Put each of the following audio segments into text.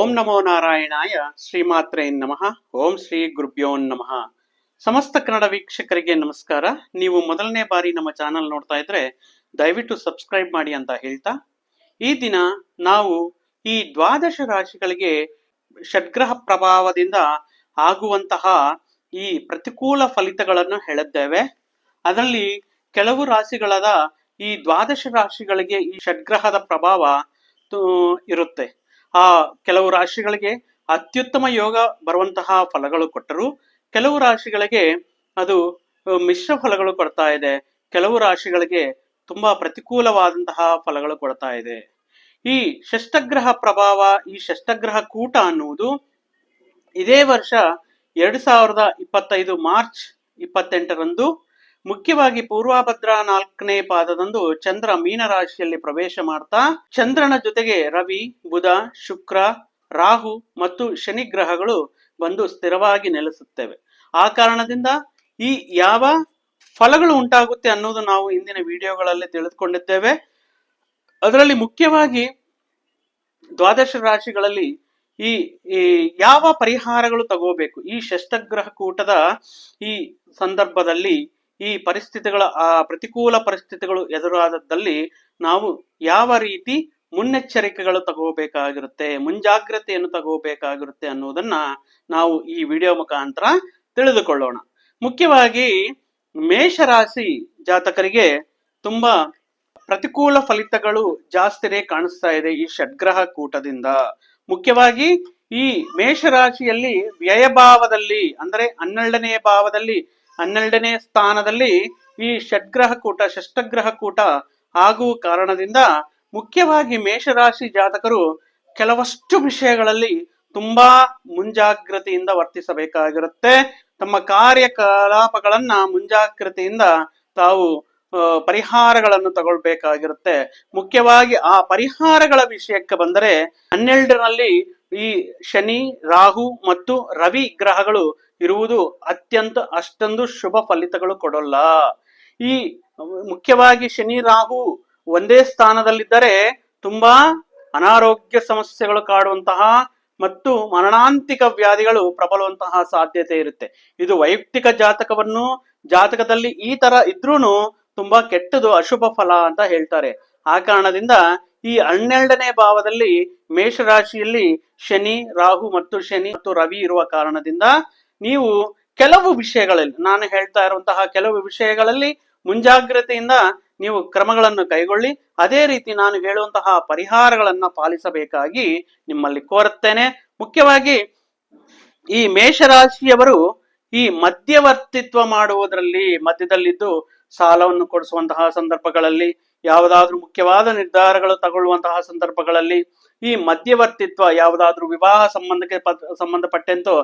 ಓಂ ನಮೋ ನಾರಾಯಣಾಯ ಶ್ರೀಮಾತ್ರೇ ನಮಃ. ಓಂ ಶ್ರೀ ಗುರುಭ್ಯೋ ನಮಃ. ಸಮಸ್ತ ಕನ್ನಡ ವೀಕ್ಷಕರಿಗೆ ನಮಸ್ಕಾರ. ನೀವು ಮೊದಲನೇ ಬಾರಿ ನಮ್ಮ ಚಾನಲ್ ನೋಡ್ತಾ ಇದ್ರೆ ದಯವಿಟ್ಟು ಸಬ್ಸ್ಕ್ರೈಬ್ ಮಾಡಿ ಅಂತ ಹೇಳ್ತಾ. ಈ ದಿನ ನಾವು ಈ ದ್ವಾದಶ ರಾಶಿಗಳಿಗೆ ಷಡ್ಗ್ರಹ ಪ್ರಭಾವದಿಂದ ಆಗುವಂತಹ ಈ ಪ್ರತಿಕೂಲ ಫಲಿತಗಳನ್ನು ಹೇಳಿದ್ದೇವೆ ಅದರಲ್ಲಿ ಕೆಲವು ರಾಶಿಗಳಾದ ಈ ದ್ವಾದಶ ರಾಶಿಗಳಿಗೆ ಈ ಷಡ್ಗ್ರಹದ ಪ್ರಭಾವ ಇರುತ್ತೆ. ಆ ಕೆಲವು ರಾಶಿಗಳಿಗೆ ಅತ್ಯುತ್ತಮ ಯೋಗ ಬರುವಂತಹ ಫಲಗಳು ಕೊಟ್ಟರು. ಕೆಲವು ರಾಶಿಗಳಿಗೆ ಅದು ಮಿಶ್ರ ಫಲಗಳು ಕೊಡ್ತಾ ಇದೆ. ಕೆಲವು ರಾಶಿಗಳಿಗೆ ತುಂಬಾ ಪ್ರತಿಕೂಲವಾದಂತಹ ಫಲಗಳು ಕೊಡ್ತಾ ಇದೆ. ಈ ಷಷ್ಟಗ್ರಹ ಪ್ರಭಾವ, ಈ ಷಷ್ಟಗ್ರಹ ಕೂಟ ಅನ್ನುವುದು ಇದೇ ವರ್ಷ ಎರಡ್ ಸಾವಿರದ ಇಪ್ಪತ್ತೈದು ಮಾರ್ಚ್ ಇಪ್ಪತ್ತೆಂಟರಂದು ಮುಖ್ಯವಾಗಿ ಪೂರ್ವಭದ್ರಾ ನಾಲ್ಕನೇ ಪಾದದಂದು ಚಂದ್ರ ಮೀನ ರಾಶಿಯಲ್ಲಿ ಪ್ರವೇಶ ಮಾಡ್ತಾ, ಚಂದ್ರನ ಜೊತೆಗೆ ರವಿ, ಬುಧ, ಶುಕ್ರ, ರಾಹು ಮತ್ತು ಶನಿ ಗ್ರಹಗಳು ಬಂದು ಸ್ಥಿರವಾಗಿ ನೆಲೆಸುತ್ತವೆ. ಆ ಕಾರಣದಿಂದ ಈ ಯಾವ ಫಲಗಳು ಉಂಟಾಗುತ್ತೆ ಅನ್ನೋದು ನಾವು ಇಂದಿನ ವಿಡಿಯೋಗಳಲ್ಲಿ ತಿಳಿದುಕೊಂಡಿದ್ದೇವೆ. ಅದರಲ್ಲಿ ಮುಖ್ಯವಾಗಿ ದ್ವಾದಶ ರಾಶಿಗಳಲ್ಲಿ ಈ ಯಾವ ಪರಿಹಾರಗಳು ತಗೋಬೇಕು? ಈ ಷಷ್ಟಗ್ರಹ ಕೂಟದ ಈ ಸಂದರ್ಭದಲ್ಲಿ ಈ ಪರಿಸ್ಥಿತಿಗಳ, ಆ ಪ್ರತಿಕೂಲ ಪರಿಸ್ಥಿತಿಗಳು ಎದುರಾದದ್ದಲ್ಲಿ ನಾವು ಯಾವ ರೀತಿ ಮುನ್ನೆಚ್ಚರಿಕೆಗಳು ತಗೋಬೇಕಾಗಿರುತ್ತೆ, ಮುಂಜಾಗ್ರತೆಯನ್ನು ತಗೋಬೇಕಾಗಿರುತ್ತೆ ಅನ್ನೋದನ್ನ ನಾವು ಈ ವಿಡಿಯೋ ಮುಖಾಂತರ ತಿಳಿದುಕೊಳ್ಳೋಣ. ಮುಖ್ಯವಾಗಿ ಮೇಷರಾಶಿ ಜಾತಕರಿಗೆ ತುಂಬಾ ಪ್ರತಿಕೂಲ ಫಲಿತಗಳು ಜಾಸ್ತಿನೇ ಕಾಣಿಸ್ತಾ ಇದೆ ಈ ಷಡ್ಗ್ರಹ ಕೂಟದಿಂದ. ಮುಖ್ಯವಾಗಿ ಈ ಮೇಷರಾಶಿಯಲ್ಲಿ ವ್ಯಯಭಾವದಲ್ಲಿ, ಅಂದರೆ ಹನ್ನೆರಡನೆಯ ಭಾವದಲ್ಲಿ ಹನ್ನೆರಡನೇ ಸ್ಥಾನದಲ್ಲಿ ಈ ಷಡ್ಗ್ರಹ ಕೂಟ ಷಷ್ಟಗ್ರಹ ಕೂಟ ಆಗುವ ಕಾರಣದಿಂದ ಮುಖ್ಯವಾಗಿ ಮೇಷರಾಶಿ ಜಾತಕರು ಕೆಲವಷ್ಟು ವಿಷಯಗಳಲ್ಲಿ ತುಂಬಾ ಮುಂಜಾಗ್ರತೆಯಿಂದ ವರ್ತಿಸಬೇಕಾಗಿರುತ್ತೆ. ತಮ್ಮ ಕಾರ್ಯಕಲಾಪಗಳನ್ನ ಮುಂಜಾಗ್ರತೆಯಿಂದ ತಾವು ಪರಿಹಾರಗಳನ್ನು ತಗೊಳ್ಬೇಕಾಗಿರುತ್ತೆ. ಮುಖ್ಯವಾಗಿ ಆ ಪರಿಹಾರಗಳ ವಿಷಯಕ್ಕೆ ಬಂದರೆ ಹನ್ನೆರಡರಲ್ಲಿ ಈ ಶನಿ, ರಾಹು ಮತ್ತು ರವಿ ಗ್ರಹಗಳು ಇರುವುದು ಅತ್ಯಂತ ಅಷ್ಟೊಂದು ಶುಭ ಫಲಿತಗಳು ಕೊಡೋಲ್ಲ. ಈ ಮುಖ್ಯವಾಗಿ ಶನಿ, ರಾಹು ಒಂದೇ ಸ್ಥಾನದಲ್ಲಿದ್ದರೆ ತುಂಬಾ ಅನಾರೋಗ್ಯ ಸಮಸ್ಯೆಗಳು ಕಾಡುವಂತಹ ಮತ್ತು ಮರಣಾಂತಿಕ ವ್ಯಾಧಿಗಳು ಪ್ರಬಲವಂತಹ ಸಾಧ್ಯತೆ ಇರುತ್ತೆ. ಇದು ವೈಯಕ್ತಿಕ ಜಾತಕವನ್ನು, ಜಾತಕದಲ್ಲಿ ಈ ತರ ಇದ್ರೂ ತುಂಬಾ ಕೆಟ್ಟದು, ಅಶುಭ ಫಲ ಅಂತ ಹೇಳ್ತಾರೆ. ಆ ಕಾರಣದಿಂದ ಈ ಹನ್ನೆರಡನೇ ಭಾವದಲ್ಲಿ ಮೇಷರಾಶಿಯಲ್ಲಿ ಶನಿ, ರಾಹು ಮತ್ತು ಶನಿ ಮತ್ತು ರವಿ ಇರುವ ಕಾರಣದಿಂದ ನೀವು ಕೆಲವು ವಿಷಯಗಳಲ್ಲಿ, ನಾನು ಹೇಳ್ತಾ ಇರುವಂತಹ ಕೆಲವು ವಿಷಯಗಳಲ್ಲಿ ಮುಂಜಾಗ್ರತೆಯಿಂದ ನೀವು ಕ್ರಮಗಳನ್ನು ಕೈಗೊಳ್ಳಿ. ಅದೇ ರೀತಿ ನಾನು ಹೇಳುವಂತಹ ಪರಿಹಾರಗಳನ್ನ ಪಾಲಿಸಬೇಕಾಗಿ ನಿಮ್ಮಲ್ಲಿ ಕೋರುತ್ತೇನೆ. ಮುಖ್ಯವಾಗಿ ಈ ಮೇಷರಾಶಿಯವರು ಈ ಮಧ್ಯವರ್ತಿತ್ವ ಮಾಡುವುದರಲ್ಲಿ ಮಧ್ಯದಲ್ಲಿದ್ದು ಸಾಲವನ್ನು ಕೊಡಿಸುವಂತಹ ಸಂದರ್ಭಗಳಲ್ಲಿ ಯಾವುದಾದ್ರೂ ಮುಖ್ಯವಾದ ನಿರ್ಧಾರಗಳು ತಗೊಳ್ಳುವಂತಹ ಸಂದರ್ಭಗಳಲ್ಲಿ ಈ ಮಧ್ಯವರ್ತಿತ್ವ ಯಾವುದಾದ್ರೂ ವಿವಾಹ ಸಂಬಂಧಕ್ಕೆ ಸಂಬಂಧಪಟ್ಟಂತೂ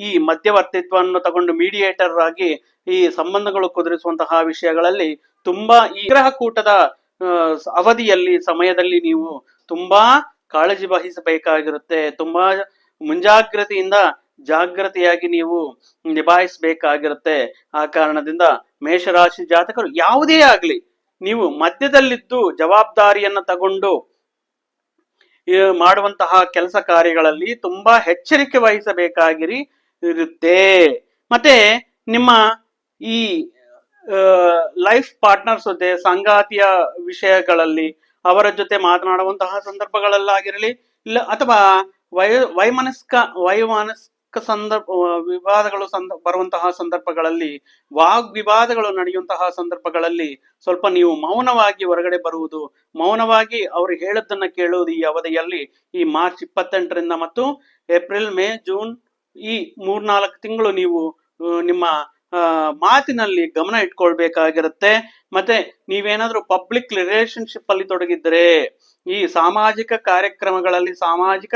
ಈ ಮಧ್ಯವರ್ತಿತ್ವವನ್ನು ತಗೊಂಡು ಮೀಡಿಯೇಟರ್ ಆಗಿ ಈ ಸಂಬಂಧಗಳು ಕುದುರಿಸುವಂತಹ ವಿಷಯಗಳಲ್ಲಿ ತುಂಬಾ ಈ ಗ್ರಹ ಕೂಟದ ಆ, ಅವಧಿಯಲ್ಲಿ ಸಮಯದಲ್ಲಿ ನೀವು ತುಂಬಾ ಕಾಳಜಿ ವಹಿಸಬೇಕಾಗಿರುತ್ತೆ. ತುಂಬಾ ಮುಂಜಾಗ್ರತೆಯಿಂದ ಜಾಗ್ರತೆಯಾಗಿ ನೀವು ನಿಭಾಯಿಸಬೇಕಾಗಿರುತ್ತೆ. ಆ ಕಾರಣದಿಂದ ಮೇಷರಾಶಿ ಜಾತಕರು ಯಾವುದೇ ಆಗ್ಲಿ ನೀವು ಮಧ್ಯದಲ್ಲಿದ್ದು ಜವಾಬ್ದಾರಿಯನ್ನ ತಗೊಂಡು ಮಾಡುವಂತಹ ಕೆಲಸ ಕಾರ್ಯಗಳಲ್ಲಿ ತುಂಬಾ ಎಚ್ಚರಿಕೆ ವಹಿಸಬೇಕಾಗಿರಿ, ಇರುತ್ತೆ. ಮತ್ತೆ ನಿಮ್ಮ ಈ ಲೈಫ್ ಪಾರ್ಟ್ನರ್ಸ್ ಜೊತೆ, ಸಂಗಾತಿಯ ವಿಷಯಗಳಲ್ಲಿ ಅವರ ಜೊತೆ ಮಾತನಾಡುವಂತಹ ಸಂದರ್ಭಗಳಲ್ಲಾಗಿರಲಿ, ಇಲ್ಲ ಅಥವಾ ವಯ, ವೈಮನಸ್ಕ ವೈಮನಸ್ಕ ಸಂದರ್ಭ ವಿವಾದಗಳು ಸಂದ, ಬರುವಂತಹ ಸಂದರ್ಭಗಳಲ್ಲಿ ವಾಗ್ವಿವಾದಗಳು ನಡೆಯುವಂತಹ ಸಂದರ್ಭಗಳಲ್ಲಿ ಸ್ವಲ್ಪ ನೀವು ಮೌನವಾಗಿ ಹೊರಗಡೆ ಬರುವುದು, ಮೌನವಾಗಿ ಅವರು ಹೇಳದ್ದನ್ನ ಕೇಳುವುದು ಈ ಅವಧಿಯಲ್ಲಿ ಈ ಮಾರ್ಚ್ ಇಪ್ಪತ್ತೆಂಟರಿಂದ ಮತ್ತು ಏಪ್ರಿಲ್, ಮೇ, ಜೂನ್ ಈ ಮೂರ್ನಾಲ್ಕು ತಿಂಗಳು ನೀವು ನಿಮ್ಮ ಮಾತಿನಲ್ಲಿ ಗಮನ ಇಟ್ಕೊಳ್ಬೇಕಾಗಿರುತ್ತೆ. ಮತ್ತೆ ನೀವೇನಾದ್ರೂ ಪಬ್ಲಿಕ್ ರಿಲೇಶನ್ಶಿಪ್ ಅಲ್ಲಿ ತೊಡಗಿದ್ರೆ ಈ ಸಾಮಾಜಿಕ ಕಾರ್ಯಕ್ರಮಗಳಲ್ಲಿ ಸಾಮಾಜಿಕ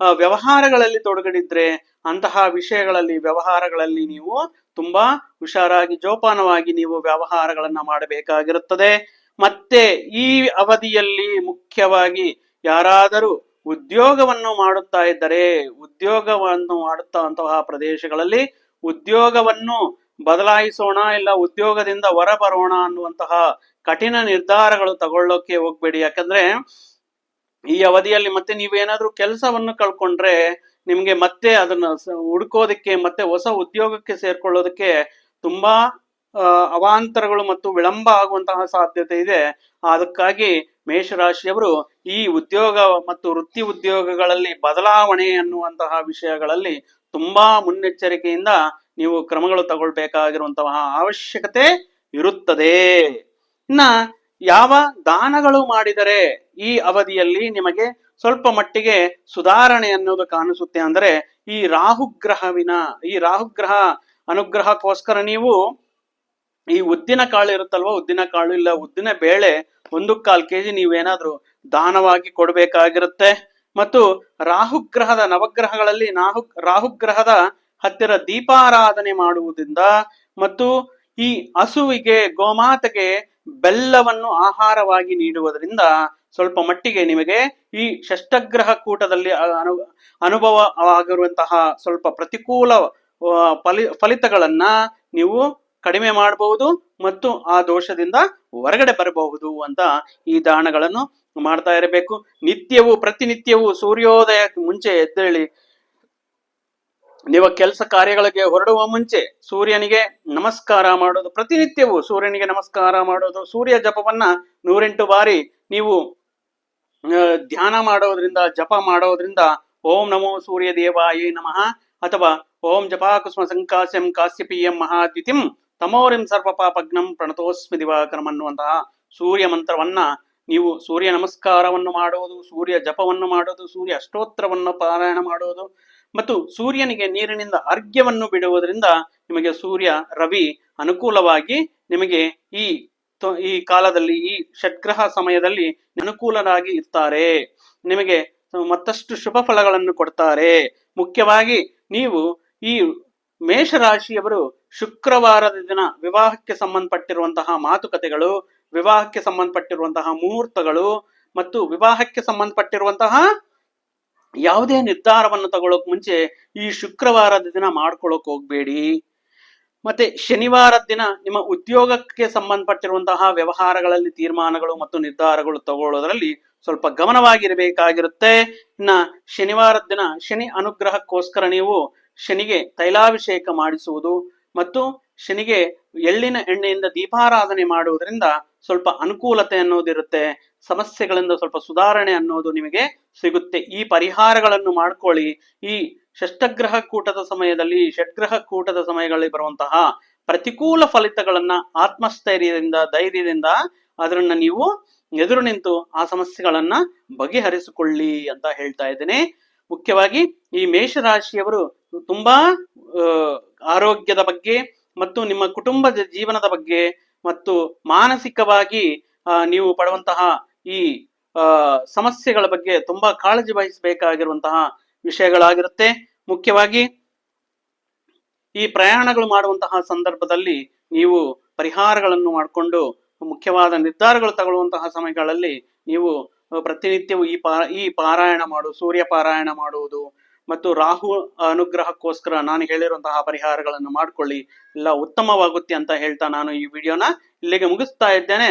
ವ್ಯವಹಾರಗಳಲ್ಲಿ ತೊಡಗಿದ್ರೆ ಅಂತಹ ವಿಷಯಗಳಲ್ಲಿ, ವ್ಯವಹಾರಗಳಲ್ಲಿ ನೀವು ತುಂಬಾ ಹುಷಾರಾಗಿ, ಜೋಪಾನವಾಗಿ ನೀವು ವ್ಯವಹಾರಗಳನ್ನ ಮಾಡಬೇಕಾಗಿರುತ್ತದೆ. ಮತ್ತೆ ಈ ಅವಧಿಯಲ್ಲಿ ಮುಖ್ಯವಾಗಿ ಯಾರಾದರೂ ಉದ್ಯೋಗವನ್ನು ಮಾಡುತ್ತಾ ಇದ್ದರೆ, ಉದ್ಯೋಗವನ್ನು ಮಾಡುತ್ತಾ ಅಂತಹ ಪ್ರದೇಶಗಳಲ್ಲಿ ಉದ್ಯೋಗವನ್ನು ಬದಲಾಯಿಸೋಣ ಇಲ್ಲ ಉದ್ಯೋಗದಿಂದ ಹೊರ ಬರೋಣ ಅನ್ನುವಂತಹ ಕಠಿಣ ನಿರ್ಧಾರಗಳು ತಗೊಳ್ಳೋಕೆ ಹೋಗ್ಬೇಡಿ. ಯಾಕಂದ್ರೆ ಈ ಅವಧಿಯಲ್ಲಿ ಮತ್ತೆ ನೀವೇನಾದ್ರೂ ಕೆಲಸವನ್ನು ಕಳ್ಕೊಂಡ್ರೆ ನಿಮ್ಗೆ ಮತ್ತೆ ಅದನ್ನ ಹುಡ್ಕೋದಕ್ಕೆ ಮತ್ತೆ ಹೊಸ ಉದ್ಯೋಗಕ್ಕೆ ಸೇರ್ಕೊಳ್ಳೋದಕ್ಕೆ ತುಂಬಾ ಅವಾಂತರಗಳು ಮತ್ತು ವಿಳಂಬ ಆಗುವಂತಹ ಸಾಧ್ಯತೆ ಇದೆ. ಅದಕ್ಕಾಗಿ ಮೇಷರಾಶಿಯವರು ಈ ಉದ್ಯೋಗ ಮತ್ತು ವೃತ್ತಿ ಉದ್ಯೋಗಗಳಲ್ಲಿ ಬದಲಾವಣೆ ಅನ್ನುವಂತಹ ವಿಷಯಗಳಲ್ಲಿ ತುಂಬಾ ಮುನ್ನೆಚ್ಚರಿಕೆಯಿಂದ ನೀವು ಕ್ರಮಗಳು ತಗೊಳ್ಬೇಕಾಗಿರುವಂತಹ ಅವಶ್ಯಕತೆ ಇರುತ್ತದೆ. ಇನ್ನ ಯಾವ ದಾನಗಳು ಮಾಡಿದರೆ ಈ ಅವಧಿಯಲ್ಲಿ ನಿಮಗೆ ಸ್ವಲ್ಪ ಮಟ್ಟಿಗೆ ಸುಧಾರಣೆ ಅನ್ನೋದು ಕಾಣಿಸುತ್ತೆ ಅಂದ್ರೆ ಈ ರಾಹುಗ್ರಹವಿನ, ಈ ರಾಹುಗ್ರಹ ಅನುಗ್ರಹಕ್ಕೋಸ್ಕರ ನೀವು ಈ ಉದ್ದಿನ ಕಾಳು ಇರುತ್ತಲ್ವಾ? ಉದ್ದಿನ ಕಾಳು ಇಲ್ಲ, ಉದ್ದಿನ ಬೇಳೆ ಒಂದು ಕಾಲ್ ಕೆಜಿ ನೀವೇನಾದ್ರೂ ದಾನವಾಗಿ ಕೊಡಬೇಕಾಗಿರುತ್ತೆ. ಮತ್ತು ರಾಹುಗ್ರಹದ ನವಗ್ರಹಗಳಲ್ಲಿ ನಾಹು, ರಾಹುಗ್ರಹದ ಹತ್ತಿರ ದೀಪಾರಾಧನೆ ಮಾಡುವುದರಿಂದ ಮತ್ತು ಈ ಹಸುವಿಗೆ, ಗೋಮಾತೆಗೆ ಬೆಲ್ಲವನ್ನು ಆಹಾರವಾಗಿ ನೀಡುವುದರಿಂದ ಸ್ವಲ್ಪ ಮಟ್ಟಿಗೆ ನಿಮಗೆ ಈ ಷಷ್ಟಗ್ರಹ ಕೂಟದಲ್ಲಿ ಅನು ಅನುಭವ ಆಗಿರುವಂತಹ ಸ್ವಲ್ಪ ಪ್ರತಿಕೂಲ ಫಲಿ ಫಲಿತಗಳನ್ನ ನೀವು ಕಡಿಮೆ ಮಾಡಬಹುದು ಮತ್ತು ಆ ದೋಷದಿಂದ ಹೊರಗಡೆ ಬರಬಹುದು ಅಂತ ಈ ದಾನಗಳನ್ನು ಮಾಡ್ತಾ ಇರಬೇಕು. ನಿತ್ಯವೂ, ಪ್ರತಿನಿತ್ಯವೂ ಸೂರ್ಯೋದಯಕ್ಕೆ ಮುಂಚೆ ಎದ್ದೇಳಿ ನೀವು ಕೆಲಸ ಕಾರ್ಯಗಳಿಗೆ ಹೊರಡುವ ಮುಂಚೆ ಸೂರ್ಯನಿಗೆ ನಮಸ್ಕಾರ ಮಾಡೋದು, ಪ್ರತಿನಿತ್ಯವೂ ಸೂರ್ಯನಿಗೆ ನಮಸ್ಕಾರ ಮಾಡೋದು, ಸೂರ್ಯ ಜಪವನ್ನ ನೂರೆಂಟು ಬಾರಿ ನೀವು ಧ್ಯಾನ ಮಾಡೋದ್ರಿಂದ, ಜಪ ಮಾಡೋದ್ರಿಂದ ಓಂ ನಮೋ ಸೂರ್ಯ ದೇವಾಯೇ ನಮಃ ಅಥವಾ ಓಂ ಜಪಾಕುಸ್ಮ ಸಂಕಾಸ್ಯಂ ಕಾಶ್ಯಪೀಯಂ ಮಹಾದ್ಯುತಿಂ ತಮೋರಿಂ ಸರ್ವ ಪಾಪಗ್ನಂ ಪ್ರಣತೋಸ್ಮಿ ದಿವಾಕರಂ ಅನ್ನುವಂತಹ ಸೂರ್ಯ ಮಂತ್ರವನ್ನ ನೀವು ಸೂರ್ಯ ನಮಸ್ಕಾರವನ್ನು ಮಾಡುವುದು, ಸೂರ್ಯ ಜಪವನ್ನು ಮಾಡುವುದು, ಸೂರ್ಯ ಅಷ್ಟೋತ್ತರವನ್ನು ಪಾರಾಯಣ ಮಾಡುವುದು ಮತ್ತು ಸೂರ್ಯನಿಗೆ ನೀರಿನಿಂದ ಅರ್ಘ್ಯವನ್ನು ಬಿಡುವುದರಿಂದ ನಿಮಗೆ ಸೂರ್ಯ ರವಿ ಅನುಕೂಲವಾಗಿ ನಿಮಗೆ ಈ ಈ ಕಾಲದಲ್ಲಿ, ಈ ಷಡ್ಗ್ರಹ ಸಮಯದಲ್ಲಿ ಅನುಕೂಲರಾಗಿ ಇರ್ತಾರೆ. ನಿಮಗೆ ಮತ್ತಷ್ಟು ಶುಭ ಫಲಗಳನ್ನು ಕೊಡ್ತಾರೆ. ಮುಖ್ಯವಾಗಿ ನೀವು ಈ ಮೇಷರಾಶಿಯವರು ಶುಕ್ರವಾರದ ದಿನ ವಿವಾಹಕ್ಕೆ ಸಂಬಂಧಪಟ್ಟಿರುವಂತಹ ಮಾತುಕತೆಗಳು, ವಿವಾಹಕ್ಕೆ ಸಂಬಂಧಪಟ್ಟಿರುವಂತಹ ಮುಹೂರ್ತಗಳು ಮತ್ತು ವಿವಾಹಕ್ಕೆ ಸಂಬಂಧಪಟ್ಟಿರುವಂತಹ ಯಾವುದೇ ನಿರ್ಧಾರವನ್ನು ತಗೊಳ್ಳೋಕ್ ಮುಂಚೆ ಈ ಶುಕ್ರವಾರದ ದಿನ ಮಾಡ್ಕೊಳ್ಳೋಕ್ ಹೋಗ್ಬೇಡಿ. ಮತ್ತೆ ಶನಿವಾರದ ದಿನ ನಿಮ್ಮ ಉದ್ಯೋಗಕ್ಕೆ ಸಂಬಂಧಪಟ್ಟಿರುವಂತಹ ವ್ಯವಹಾರಗಳಲ್ಲಿ ತೀರ್ಮಾನಗಳು ಮತ್ತು ನಿರ್ಧಾರಗಳು ತಗೊಳ್ಳೋದ್ರಲ್ಲಿ ಸ್ವಲ್ಪ ಗಮನವಾಗಿರಬೇಕಾಗಿರುತ್ತೆ. ಇನ್ನ ಶನಿವಾರದ ದಿನ ಶನಿ ಅನುಗ್ರಹಕ್ಕೋಸ್ಕರ ನೀವು ಶನಿಗೆ ತೈಲಾಭಿಷೇಕ ಮಾಡಿಸುವುದು ಮತ್ತು ಶನಿಗೆ ಎಳ್ಳಿನ ಎಣ್ಣೆಯಿಂದ ದೀಪಾರಾಧನೆ ಮಾಡುವುದರಿಂದ ಸ್ವಲ್ಪ ಅನುಕೂಲತೆ ಅನ್ನೋದಿರುತ್ತೆ. ಸಮಸ್ಯೆಗಳಿಂದ ಸ್ವಲ್ಪ ಸುಧಾರಣೆ ಅನ್ನೋದು ನಿಮಗೆ ಸಿಗುತ್ತೆ. ಈ ಪರಿಹಾರಗಳನ್ನು ಮಾಡ್ಕೊಳ್ಳಿ. ಈ ಷಷ್ಟಗ್ರಹ ಕೂಟದ ಸಮಯದಲ್ಲಿ ಷಡ್ಗ್ರಹ ಕೂಟದ ಸಮಯಗಳಲ್ಲಿ ಬರುವಂತಹ ಪ್ರತಿಕೂಲ ಫಲಿತಗಳನ್ನ ಆತ್ಮಸ್ಥೈರ್ಯದಿಂದ, ಧೈರ್ಯದಿಂದ ಅದರನ್ನ ನೀವು ಎದುರು ನಿಂತು ಆ ಸಮಸ್ಯೆಗಳನ್ನ ಬಗೆಹರಿಸಿಕೊಳ್ಳಿ ಅಂತ ಹೇಳ್ತಾ ಇದ್ದೇನೆ. ಮುಖ್ಯವಾಗಿ ಈ ಮೇಷರಾಶಿಯವರು ತುಂಬಾ ಆರೋಗ್ಯದ ಬಗ್ಗೆ ಮತ್ತು ನಿಮ್ಮ ಕುಟುಂಬದ ಜೀವನದ ಬಗ್ಗೆ ಮತ್ತು ಮಾನಸಿಕವಾಗಿ ನೀವು ಪಡುವಂತಹ ಈ ಸಮಸ್ಯೆಗಳ ಬಗ್ಗೆ ತುಂಬಾ ಕಾಳಜಿ ವಹಿಸಬೇಕಾಗಿರುವಂತಹ ವಿಷಯಗಳಾಗಿರುತ್ತೆ. ಮುಖ್ಯವಾಗಿ ಈ ಪ್ರಯಾಣಗಳು ಮಾಡುವಂತಹ ಸಂದರ್ಭದಲ್ಲಿ ನೀವು ಪರಿಹಾರಗಳನ್ನು ಮಾಡಿಕೊಂಡು ಮುಖ್ಯವಾದ ನಿರ್ಧಾರಗಳು ತಗೊಳ್ಳುವಂತಹ ಸಮಯಗಳಲ್ಲಿ ನೀವು ಪ್ರತಿನಿತ್ಯವು ಈ ಪಾ, ಈ ಪಾರಾಯಣ ಮಾಡು, ಸೂರ್ಯ ಪಾರಾಯಣ ಮಾಡುವುದು ಮತ್ತು ರಾಹು ಅನುಗ್ರಹಕ್ಕೋಸ್ಕರ ನಾನು ಹೇಳಿರುವಂತಹ ಪರಿಹಾರಗಳನ್ನು ಮಾಡಿಕೊಳ್ಳಿ. ಎಲ್ಲ ಉತ್ತಮವಾಗುತ್ತೆ ಅಂತ ಹೇಳ್ತಾ ನಾನು ಈ ವಿಡಿಯೋನ ಇಲ್ಲಿಗೆ ಮುಗಿಸ್ತಾ ಇದ್ದೇನೆ.